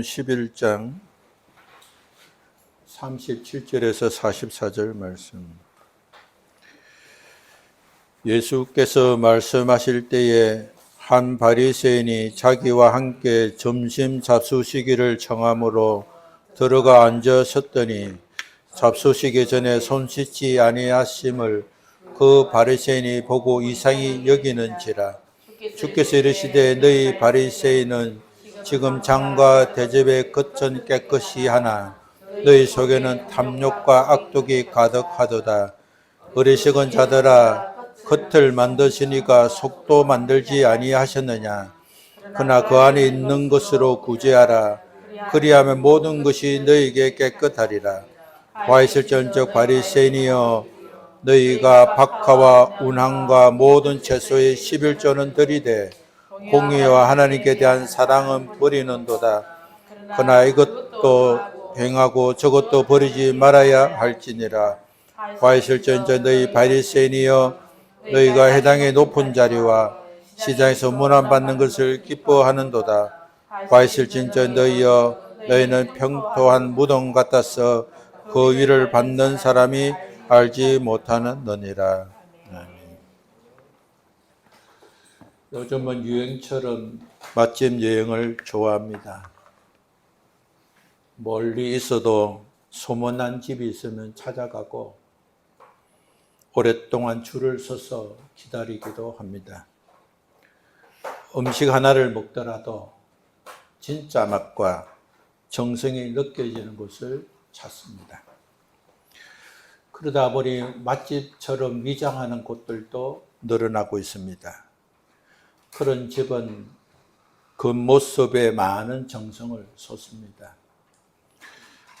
11장 37절에서 44절 말씀. 예수께서 말씀하실 때에 한 바리새인이 자기와 함께 점심 잡수시기를 청함으로 들어가 앉으셨더니 잡수시기 전에 손 씻지 아니하심을 그 바리새인이 보고 이상히 여기는지라 주께서 이르시되 너희 바리새인은 지금 장과 대접에 겉은 깨끗이 하나. 너희 속에는 탐욕과 악독이 가득하도다. 어리석은 자들아 겉을 만드시니까 속도 만들지 아니하셨느냐? 그러나 그 안에 있는 것으로 구제하라. 그리하면 모든 것이 너희에게 깨끗하리라. 와 있을전적 바리새인이여 너희가 박하와 운항과 모든 채소의 11조는 들이되 공의와 하나님께 대한 사랑은 버리는도다. 그러나 이것도 행하고 저것도 버리지 말아야 할지니라. 와 있을전적 너희 바리새인이여 너희가 해당의 높은 자리와 시장에서 문안 받는 것을 기뻐하는도다. 와 있을진저 너희여 너희는 평토한 무덤 같아서 그 위를 받는 사람이 알지 못하는 너니라. 아멘. 요즘은 유행처럼 맛집 여행을 좋아합니다. 멀리 있어도 소문난 집이 있으면 찾아가고 오랫동안 줄을 서서 기다리기도 합니다. 음식 하나를 먹더라도 진짜 맛과 정성이 느껴지는 곳을 찾습니다. 그러다 보니 맛집처럼 위장하는 곳들도 늘어나고 있습니다. 그런 집은 겉모습에 많은 정성을 쏟습니다.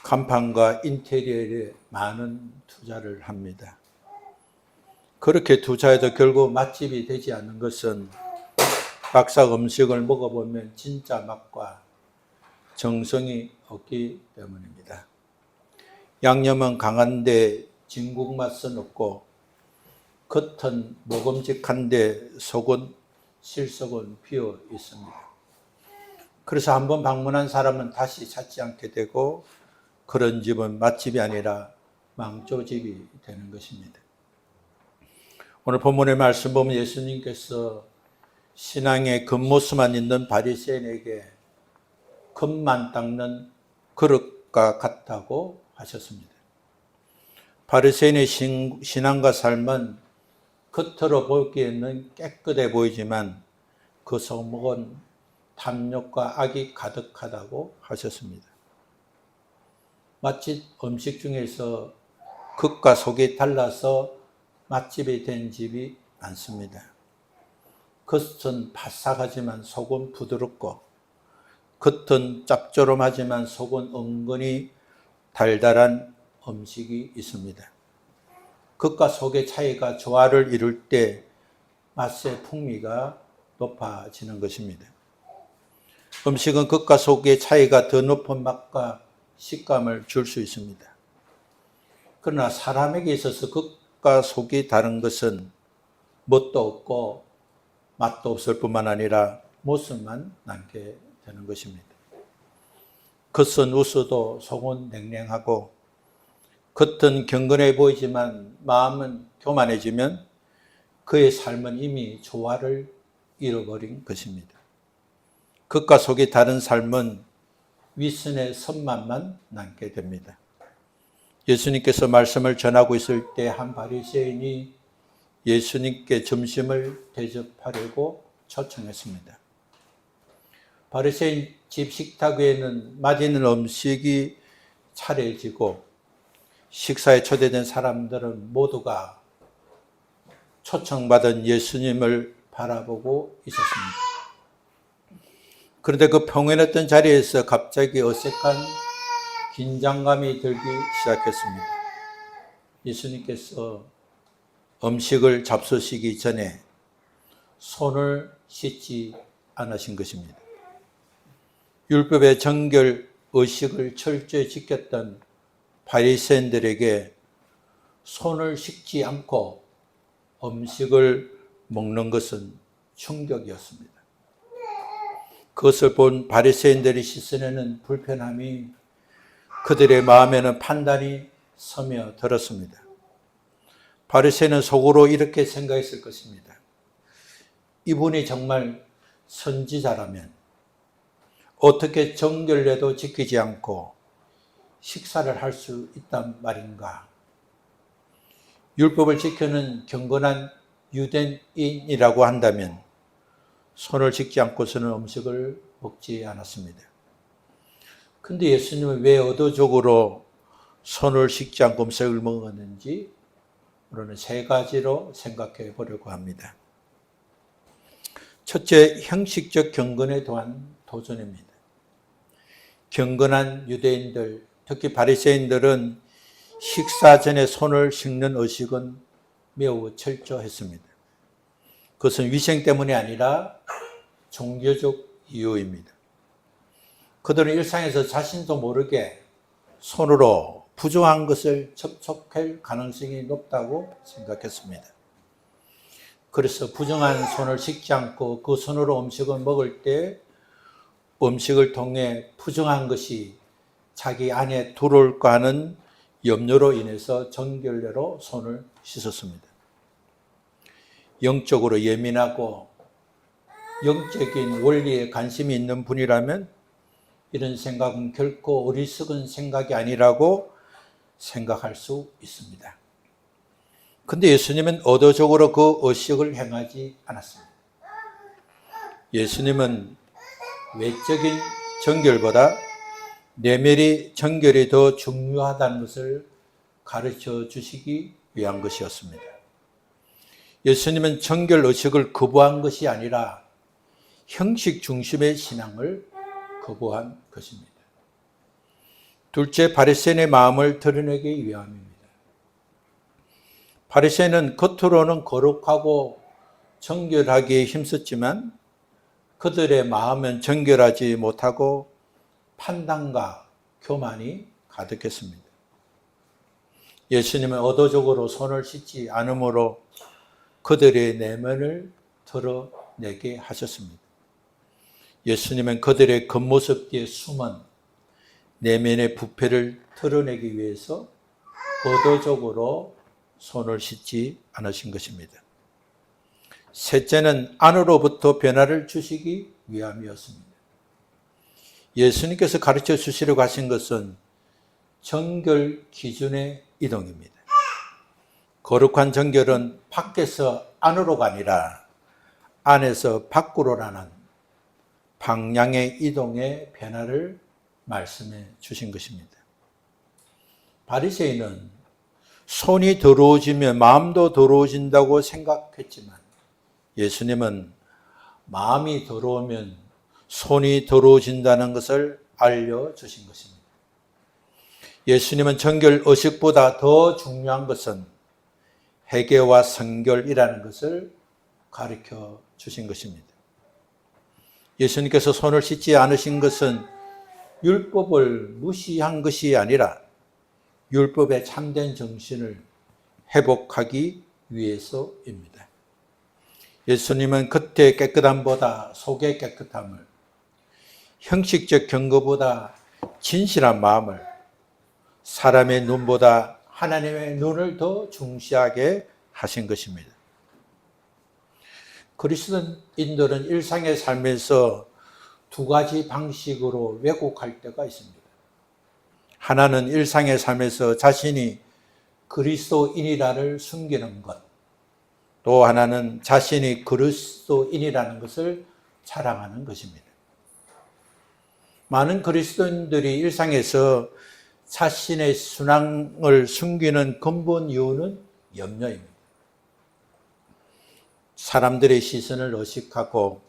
간판과 인테리어에 많은 투자를 합니다. 그렇게 투자해도 결국 맛집이 되지 않는 것은 막상 음식을 먹어보면 진짜 맛과 정성이 없기 때문입니다. 양념은 강한데 진국 맛은 없고 겉은 먹음직한데 속은 실속은 비어 있습니다. 그래서 한번 방문한 사람은 다시 찾지 않게 되고 그런 집은 맛집이 아니라 망조집이 되는 것입니다. 오늘 본문의 말씀 보면 예수님께서 신앙의 겉모습만 있는 바리새인에게 겉만 닦는 그릇과 같다고 하셨습니다. 바리새인의 신앙과 삶은 겉으로 보기에는 깨끗해 보이지만 그 속목은 탐욕과 악이 가득하다고 하셨습니다. 맛집 음식 중에서 겉과 속이 달라서 맛집이 된 집이 많습니다. 겉은 바삭하지만 속은 부드럽고 겉은 짭조름하지만 속은 은근히 달달한 음식이 있습니다. 겉과 속의 차이가 조화를 이룰 때 맛의 풍미가 높아지는 것입니다. 음식은 겉과 속의 차이가 더 높은 맛과 식감을 줄 수 있습니다. 그러나 사람에게 있어서 겉과 속이 다른 것은 멋도 없고 맛도 없을 뿐만 아니라 모습만 남게 되는 것입니다. 겉은 웃어도 속은 냉랭하고 겉은 경건해 보이지만 마음은 교만해지면 그의 삶은 이미 조화를 잃어버린 것입니다. 겉과 속이 다른 삶은 윗선의 선만만 남게 됩니다. 예수님께서 말씀을 전하고 있을 때 한 바리새인이 예수님께 점심을 대접하려고 초청했습니다. 바리새인 집 식탁 위에는 맛있는 음식이 차려지고 식사에 초대된 사람들은 모두가 초청받은 예수님을 바라보고 있었습니다. 그런데 그 평온했던 자리에서 갑자기 어색한 긴장감이 들기 시작했습니다. 예수님께서 음식을 잡수시기 전에 손을 씻지 않으신 것입니다. 율법의 정결 의식을 철저히 지켰던 바리새인들에게 손을 씻지 않고 음식을 먹는 것은 충격이었습니다. 그것을 본 바리새인들의 시선에는 불편함이 그들의 마음에는 판단이 서며 들었습니다. 바리새인은 속으로 이렇게 생각했을 것입니다. 이분이 정말 선지자라면 어떻게 정결례도 지키지 않고 식사를 할 수 있단 말인가? 율법을 지키는 경건한 유대인이라고 한다면 손을 씻지 않고서는 음식을 먹지 않았습니다. 근데 예수님은 왜 의도적으로 손을 씻지 않고 음식을 먹었는지 우리는 세 가지로 생각해 보려고 합니다. 첫째, 형식적 경건에 대한 도전입니다. 경건한 유대인들, 특히 바리새인들은 식사 전에 손을 씻는 의식은 매우 철저했습니다. 그것은 위생 때문이 아니라 종교적 이유입니다. 그들은 일상에서 자신도 모르게 손으로 부정한 것을 접촉할 가능성이 높다고 생각했습니다. 그래서 부정한 손을 씻지 않고 그 손으로 음식을 먹을 때 음식을 통해 부정한 것이 자기 안에 들어올까 하는 염려로 인해서 정결례로 손을 씻었습니다. 영적으로 예민하고 영적인 원리에 관심이 있는 분이라면 이런 생각은 결코 어리석은 생각이 아니라고 생각할 수 있습니다. 근데 예수님은 의도적으로 그 의식을 행하지 않았습니다. 예수님은 외적인 정결보다 내면의 정결이 더 중요하다는 것을 가르쳐 주시기 위한 것이었습니다. 예수님은 정결 의식을 거부한 것이 아니라 형식 중심의 신앙을 거부한 것입니다. 둘째, 바리새인의 마음을 드러내기 위함입니다. 바리새인은 겉으로는 거룩하고 정결하기에 힘썼지만 그들의 마음은 정결하지 못하고 판단과 교만이 가득했습니다. 예수님은 의도적으로 손을 씻지 않으므로 그들의 내면을 드러내게 하셨습니다. 예수님은 그들의 겉모습 뒤에 숨은 내면의 부패를 드러내기 위해서 의도적으로 손을 씻지 않으신 것입니다. 셋째는 안으로부터 변화를 주시기 위함이었습니다. 예수님께서 가르쳐 주시려고 하신 것은 정결 기준의 이동입니다. 거룩한 정결은 밖에서 안으로가 아니라 안에서 밖으로라는 방향의 이동의 변화를 말씀해 주신 것입니다. 바리새인은 손이 더러워지면 마음도 더러워진다고 생각했지만 예수님은 마음이 더러우면 손이 더러워진다는 것을 알려주신 것입니다. 예수님은 정결 의식보다 더 중요한 것은 회개와 성결이라는 것을 가르쳐 주신 것입니다. 예수님께서 손을 씻지 않으신 것은 율법을 무시한 것이 아니라 율법의 참된 정신을 회복하기 위해서입니다. 예수님은 겉의 깨끗함보다 속의 깨끗함을, 형식적 경거보다 진실한 마음을, 사람의 눈보다 하나님의 눈을 더 중시하게 하신 것입니다. 그리스도인들은 일상의 삶에서 두 가지 방식으로 왜곡할 때가 있습니다. 하나는 일상의 삶에서 자신이 그리스도인이라를 숨기는 것. 또 하나는 자신이 그리스도인이라는 것을 자랑하는 것입니다. 많은 그리스도인들이 일상에서 자신의 순항을 숨기는 근본 이유는 염려입니다. 사람들의 시선을 의식하고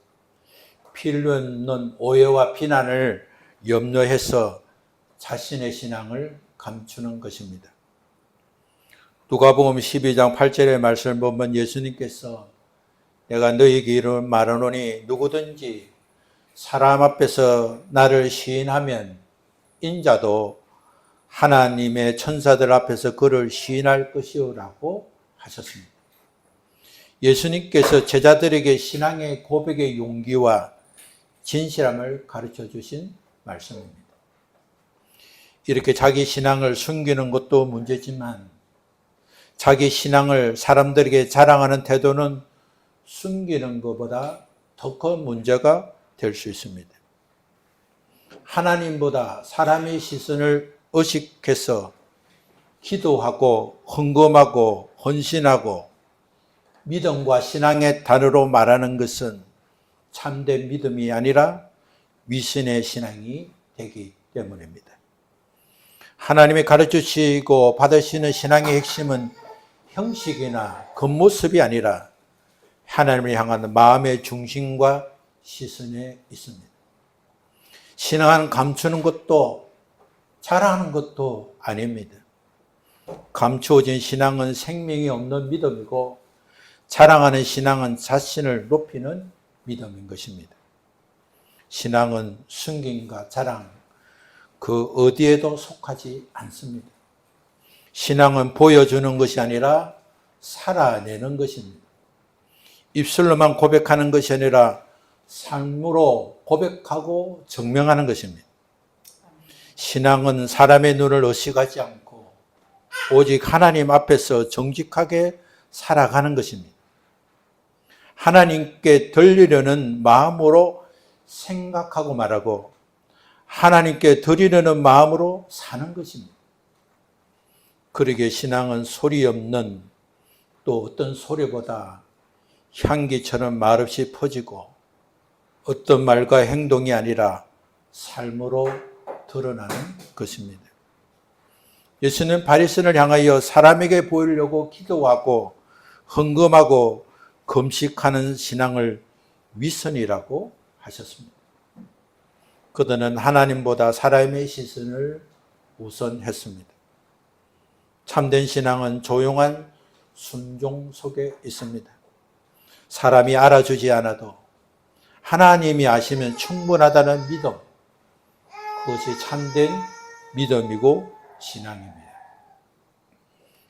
필요 없는 오해와 비난을 염려해서 자신의 신앙을 감추는 것입니다. 누가복음 12장 8절의 말씀을 보면 예수님께서 내가 너희에게 말하노니 누구든지 사람 앞에서 나를 시인하면 인자도 하나님의 천사들 앞에서 그를 시인할 것이오라고 하셨습니다. 예수님께서 제자들에게 신앙의 고백의 용기와 진실함을 가르쳐 주신 말씀입니다. 이렇게 자기 신앙을 숨기는 것도 문제지만 자기 신앙을 사람들에게 자랑하는 태도는 숨기는 것보다 더 큰 문제가 될 수 있습니다. 하나님보다 사람의 시선을 의식해서 기도하고 헌금하고 헌신하고 믿음과 신앙의 단어로 말하는 것은 참된 믿음이 아니라 위선의 신앙이 되기 때문입니다. 하나님이 가르쳐 주시고 받으시는 신앙의 핵심은 형식이나 겉모습이 아니라 하나님을 향한 마음의 중심과 시선에 있습니다. 신앙은 감추는 것도 자랑하는 것도 아닙니다. 감추어진 신앙은 생명이 없는 믿음이고 자랑하는 신앙은 자신을 높이는 믿음인 것입니다. 신앙은 숨김과 자랑, 그 어디에도 속하지 않습니다. 신앙은 보여주는 것이 아니라 살아내는 것입니다. 입술로만 고백하는 것이 아니라 삶으로 고백하고 증명하는 것입니다. 신앙은 사람의 눈을 의식하지 않고 오직 하나님 앞에서 정직하게 살아가는 것입니다. 하나님께 들리려는 마음으로 생각하고 말하고 하나님께 드리려는 마음으로 사는 것입니다. 그러게 신앙은 소리 없는 또 어떤 소리보다 향기처럼 말없이 퍼지고 어떤 말과 행동이 아니라 삶으로 드러나는 것입니다. 예수는 바리새인을 향하여 사람에게 보이려고 기도하고 헌금하고 금식하는 신앙을 위선이라고 하셨습니다. 그들은 하나님보다 사람의 시선을 우선했습니다. 참된 신앙은 조용한 순종 속에 있습니다. 사람이 알아주지 않아도 하나님이 아시면 충분하다는 믿음. 그것이 참된 믿음이고 신앙입니다.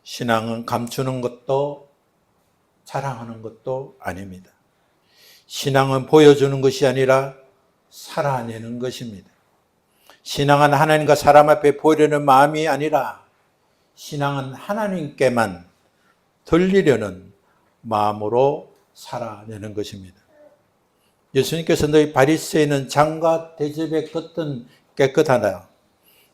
신앙은 감추는 것도 자랑하는 것도 아닙니다. 신앙은 보여주는 것이 아니라 살아내는 것입니다. 신앙은 하나님과 사람 앞에 보이려는 마음이 아니라 신앙은 하나님께만 들리려는 마음으로 살아내는 것입니다. 예수님께서 너희 바리새인은 장과 대접의 겉은 깨끗하다.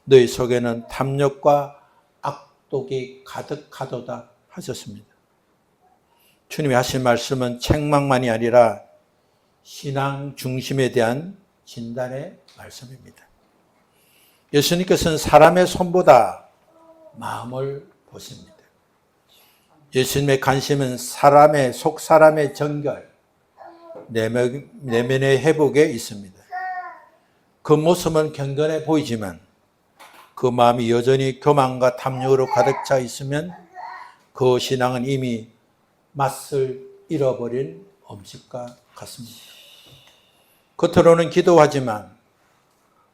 너희 속에는 탐욕과 악독이 가득하도다 하셨습니다. 주님이 하신 말씀은 책망만이 아니라 신앙 중심에 대한 진단의 말씀입니다. 예수님께서는 사람의 손보다 마음을 보십니다. 예수님의 관심은 사람의 속 사람의 정결, 내면, 내면의 회복에 있습니다. 그 모습은 경건해 보이지만 그 마음이 여전히 교만과 탐욕으로 가득 차 있으면 그 신앙은 이미 맛을 잃어버린 음식과 같습니다. 겉으로는 기도하지만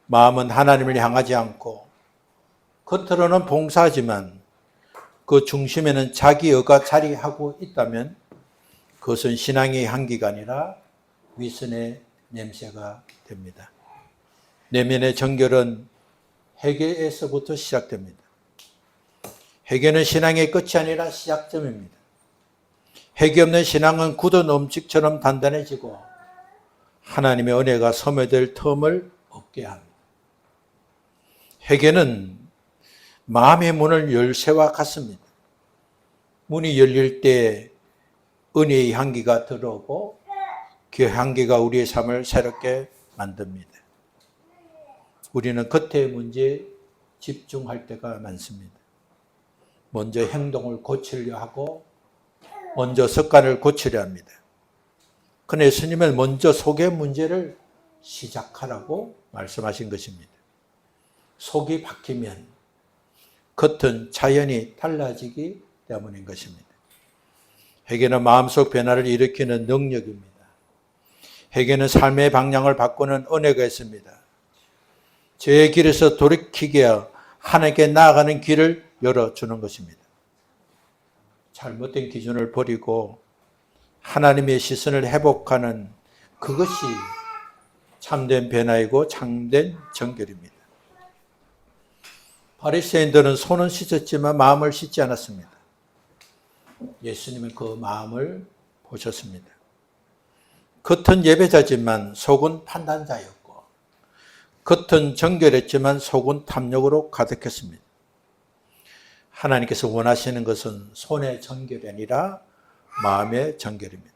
마음은 하나님을 향하지 않고 겉으로는 봉사하지만 그 중심에는 자기 의가 자리하고 있다면 그것은 신앙의 향기가 아니라 위선의 냄새가 됩니다. 내면의 정결은 회개에서부터 시작됩니다. 회개는 신앙의 끝이 아니라 시작점입니다. 회개 없는 신앙은 굳은 음식처럼 단단해지고 하나님의 은혜가 소멸될 틈을 없게 합니다. 회개는 마음의 문을 열쇠와 같습니다. 문이 열릴 때 은혜의 향기가 들어오고 그 향기가 우리의 삶을 새롭게 만듭니다. 우리는 겉의 문제에 집중할 때가 많습니다. 먼저 행동을 고치려 하고 먼저 습관을 고치려 합니다. 그런데 스님은 먼저 속의 문제를 시작하라고 말씀하신 것입니다. 속이 바뀌면 겉은 자연히 달라지기 때문인 것입니다. 회개는 마음속 변화를 일으키는 능력입니다. 회개는 삶의 방향을 바꾸는 은혜가 있습니다. 죄의 길에서 돌이키게 하나님께 나아가는 길을 열어주는 것입니다. 잘못된 기준을 버리고 하나님의 시선을 회복하는 그것이 참된 변화이고 참된 정결입니다. 바리새인들은 손은 씻었지만 마음을 씻지 않았습니다. 예수님은 그 마음을 보셨습니다. 겉은 예배자지만 속은 판단자였고 겉은 정결했지만 속은 탐욕으로 가득했습니다. 하나님께서 원하시는 것은 손의 정결이 아니라 마음의 정결입니다.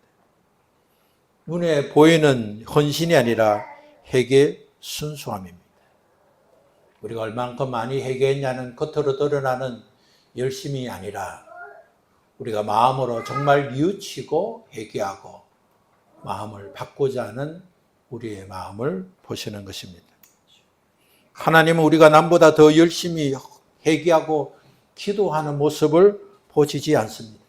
눈에 보이는 헌신이 아니라 회개 순수함입니다. 우리가 얼만큼 많이 회개했냐는 겉으로 드러나는 열심이 아니라 우리가 마음으로 정말 뉘우치고 회개하고 마음을 바꾸자 하는 우리의 마음을 보시는 것입니다. 하나님은 우리가 남보다 더 열심히 회개하고 기도하는 모습을 보시지 않습니다.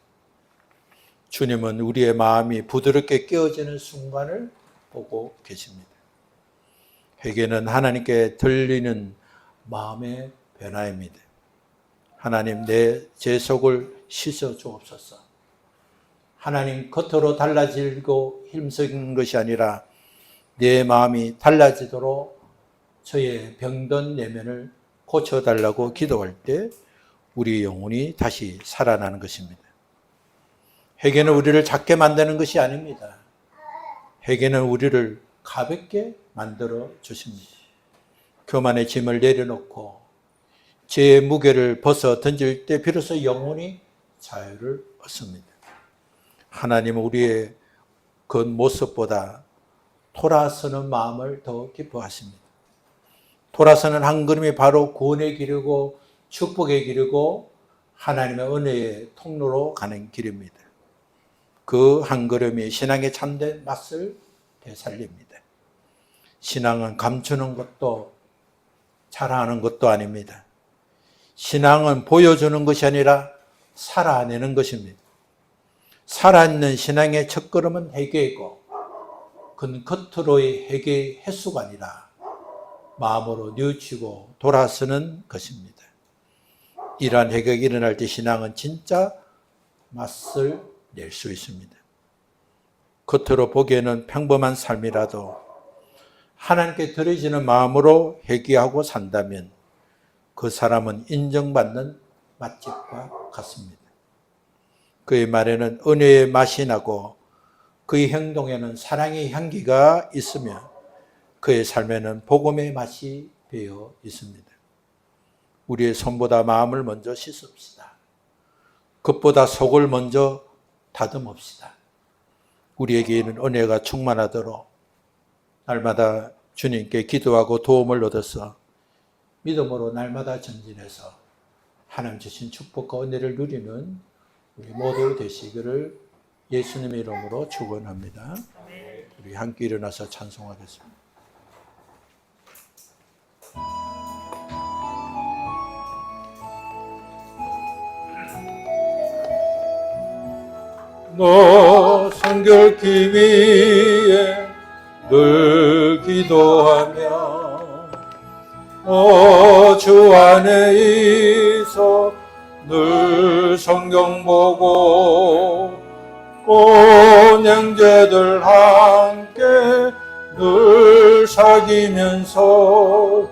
주님은 우리의 마음이 부드럽게 깨어지는 순간을 보고 계십니다. 회개는 하나님께 들리는 마음의 변화입니다. 하나님 내 제 속을 씻어 주옵소서. 하나님 겉으로 달라지고 힘쓰는 것이 아니라 내 마음이 달라지도록 저의 병든 내면을 고쳐달라고 기도할 때 우리 영혼이 다시 살아나는 것입니다. 회개는 우리를 작게 만드는 것이 아닙니다. 회개는 우리를 가볍게 만들어 주십니다. 교만의 짐을 내려놓고 제 무게를 벗어 던질 때 비로소 영혼이 자유를 얻습니다. 하나님은 우리의 그 모습보다 돌아서는 마음을 더 기뻐하십니다. 돌아서는 한 걸음이 바로 구원의 길이고 축복의 길이고 하나님의 은혜의 통로로 가는 길입니다. 그 한 걸음이 신앙의 참된 맛을 되살립니다. 신앙은 감추는 것도 자랑하는 것도 아닙니다. 신앙은 보여주는 것이 아니라 살아내는 것입니다. 살아있는 신앙의 첫걸음은 회개이고 그건 겉으로의 회개의 횟수가 아니라 마음으로 뉘우치고 돌아서는 것입니다. 이러한 회개가 일어날 때 신앙은 진짜 맛을 낼 수 있습니다. 겉으로 보기에는 평범한 삶이라도 하나님께 드려지는 마음으로 회개하고 산다면 그 사람은 인정받는 맛집과 같습니다. 그의 말에는 은혜의 맛이 나고 그의 행동에는 사랑의 향기가 있으며 그의 삶에는 복음의 맛이 배어 있습니다. 우리의 손보다 마음을 먼저 씻읍시다. 그보다 속을 먼저 다듬읍시다. 우리에게는 은혜가 충만하도록 날마다 주님께 기도하고 도움을 얻어서 믿음으로 날마다 전진해서 하나님 주신 축복과 은혜를 누리는 우리 모두 되시기를 예수님의 이름으로 축원합니다. 우리 함께 일어나서 찬송하겠습니다. 너 성결기 위에 늘 기도하며 어, 주 안에 있어 늘 성경 보고 온 형제들 함께 늘 사귀면서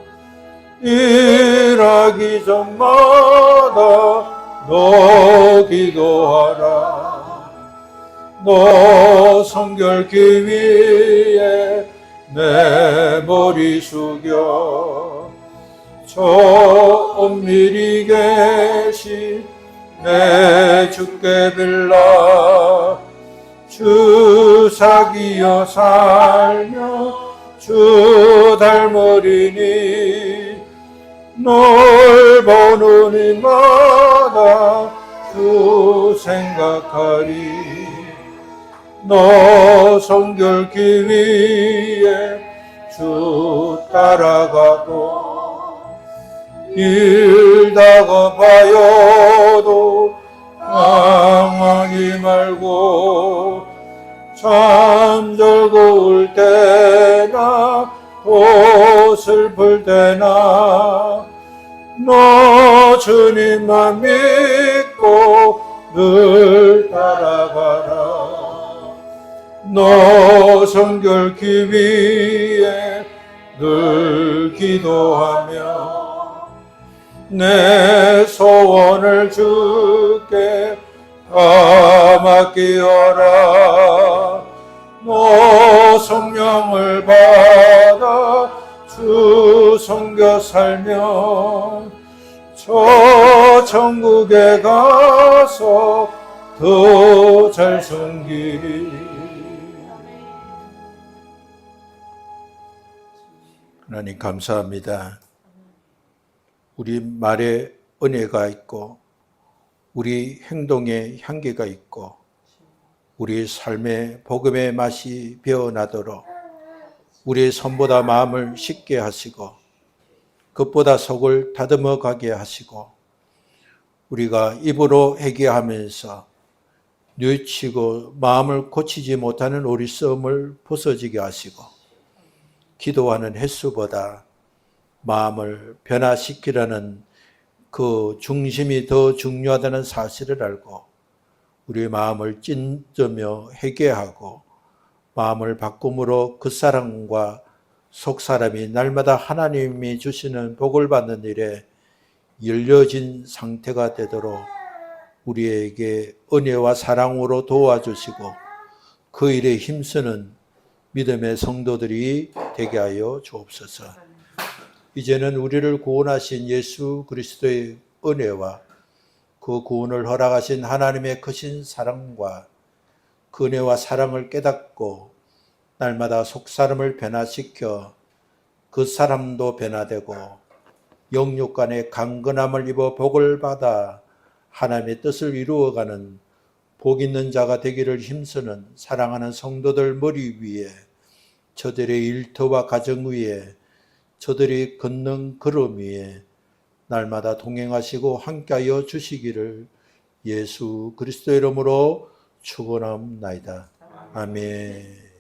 일하기 전마다 너 기도하라. 너 성결기 위에 내 머리 숙여 저 엄밀히 계신 내 주께 빌라 주 사귀어 살며 주 닮으리니 널 보는 이마다 주 생각하리. 너 성결기 위에 주 따라가고 일다가 봐요도 당하지 말고 잠들고 때나 또 슬플 때나 너 주님만 믿고 늘 따라가라. 너 성결기 위에 늘 기도하며 내 소원을 주께 다 맡기어라 너 성령을 받아 주 섬겨 살면 저 천국에 가서 더 잘 섬기 하나님 감사합니다. 우리 말에 은혜가 있고 우리 행동에 향기가 있고 우리 삶의 복음의 맛이 배어나도록 우리의 손보다 마음을 쉽게 하시고 그보다 속을 다듬어 가게 하시고 우리가 입으로 회개하면서 뉘치고 마음을 고치지 못하는 우리 썸을 부서지게 하시고 기도하는 횟수보다 마음을 변화시키라는 그 중심이 더 중요하다는 사실을 알고 우리의 마음을 찐저며 회개하고 마음을 바꿈으로 그 사람과 속 사람이 날마다 하나님이 주시는 복을 받는 일에 열려진 상태가 되도록 우리에게 은혜와 사랑으로 도와주시고 그 일에 힘쓰는 믿음의 성도들이 되게 하여 주옵소서. 이제는 우리를 구원하신 예수 그리스도의 은혜와 그 구원을 허락하신 하나님의 크신 사랑과 그 은혜와 사랑을 깨닫고 날마다 속사람을 변화시켜 그 사람도 변화되고 영육 간의 강건함을 입어 복을 받아 하나님의 뜻을 이루어가는 복 있는 자가 되기를 힘쓰는 사랑하는 성도들 머리 위에 저들의 일터와 가정 위에 저들이 걷는 걸음 위에 날마다 동행하시고 함께하여 주시기를 예수 그리스도 이름으로 축원합나이다. 아멘.